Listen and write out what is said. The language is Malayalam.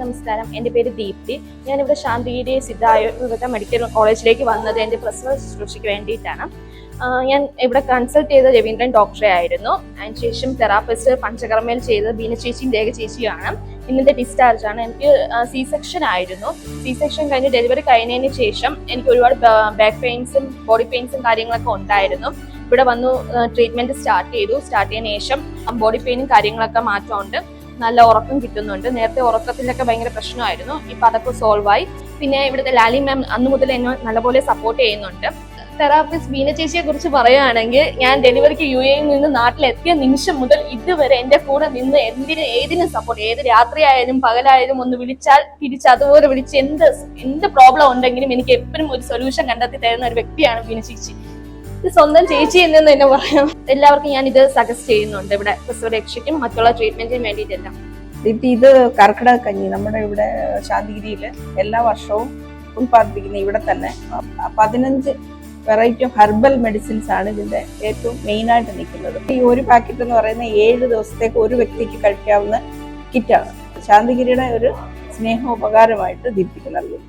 നമസ്കാരം. എന്റെ പേര് ദീപ്തി. ഞാനിവിടെ ശാന്തിഗിരി സിദ്ധായുർവേദ മെഡിക്കൽ കോളേജിലേക്ക് വന്നത് എന്റെ പ്രസവ ശുശ്രൂഷയ്ക്ക് വേണ്ടിയിട്ടാണ്. ഞാൻ ഇവിടെ കൺസൾട്ട് ചെയ്ത രവീന്ദ്രൻ ഡോക്ടറെ ആയിരുന്നു. അതിനുശേഷം തെറാപ്പിസ്റ്റ് പഞ്ചകർമ്മയിൽ ചെയ്തത് ബീന ചേച്ചിയും രേഖ ചേച്ചിയാണ്. ഇന്നത്തെ ഡിസ്ചാർജ് ആണ്. എനിക്ക് സി സെക്ഷൻ ആയിരുന്നു. സി സെക്ഷൻ കഴിഞ്ഞ് ഡെലിവറി കഴിഞ്ഞതിന് ശേഷം എനിക്ക് ഒരുപാട് ബാക്ക് പെയിൻസും ബോഡി പെയിൻസും കാര്യങ്ങളൊക്കെ ഉണ്ടായിരുന്നു. ഇവിടെ വന്നു ട്രീറ്റ്മെന്റ് സ്റ്റാർട്ട് ചെയ്തു. സ്റ്റാർട്ട് ചെയ്തതിനു ശേഷം ബോഡി പെയിനും കാര്യങ്ങളൊക്കെ മാറ്റമുണ്ട്. നല്ല ഉറക്കം കിട്ടുന്നുണ്ട്. നേരത്തെ ഉറക്കത്തിലൊക്കെ ഭയങ്കര പ്രശ്നമായിരുന്നു. ഇപ്പൊ അതൊക്കെ സോൾവ് ആയി. പിന്നെ ഇവിടുത്തെ ലാലി മാം അന്ന് മുതൽ എന്നെ നല്ലപോലെ സപ്പോർട്ട് ചെയ്യുന്നുണ്ട്. തെറാപ്പിസ്റ്റ് ബീന ചേച്ചിയെ കുറിച്ച് പറയുകയാണെങ്കിൽ ഞാൻ ഡെലിവറിക്ക് യു എയിൽ നിന്ന് നാട്ടിലെത്തിയ നിമിഷം മുതൽ ഇതുവരെ എന്റെ കൂടെ നിന്ന് എന്തിന് ഏതിനും സപ്പോർട്ട് ഏത് രാത്രിയായാലും പകലായാലും ഒന്ന് വിളിച്ചാൽ തിരിച്ച് അതുപോലെ വിളിച്ച് എന്ത് എന്ത് പ്രോബ്ലം ഉണ്ടെങ്കിലും എനിക്ക് എപ്പോഴും ഒരു സൊല്യൂഷൻ കണ്ടെത്തി തരുന്ന ഒരു വ്യക്തിയാണ് ബീന ചേച്ചി. സ്വന്തം ചേച്ചി എന്ന് തന്നെ പറയാം. എല്ലാവർക്കും ഞാൻ ഇത് സജസ്റ്റ് ചെയ്യുന്നുണ്ട്. ഇവിടെ പ്രസവരക്ഷയ്ക്കും മറ്റുള്ള ട്രീറ്റ്മെന്റിനും വേണ്ടിയിട്ടെല്ലാം. ദീപ്തി ഇത് കർക്കിടക കഞ്ഞി നമ്മുടെ ഇവിടെ ശാന്തിഗിരിയിൽ എല്ലാ വർഷവും ഉൽപ്പാദിപ്പിക്കുന്ന ഇവിടെ തന്നെ. പതിനഞ്ച് വെറൈറ്റി ഓഫ് ഹെർബൽ മെഡിസിൻസ് ആണ് ഇതിന്റെ ഏറ്റവും മെയിൻ ആയിട്ട് നിൽക്കുന്നത്. ഈ ഒരു പാക്കറ്റ് എന്ന് പറയുന്ന ഏഴ് ദിവസത്തേക്ക് ഒരു വ്യക്തിക്ക് കഴിക്കാവുന്ന കിറ്റാണ് ശാന്തിഗിരിയുടെ ഒരു സ്നേഹോപകാരമായിട്ട് നൽകുന്നു.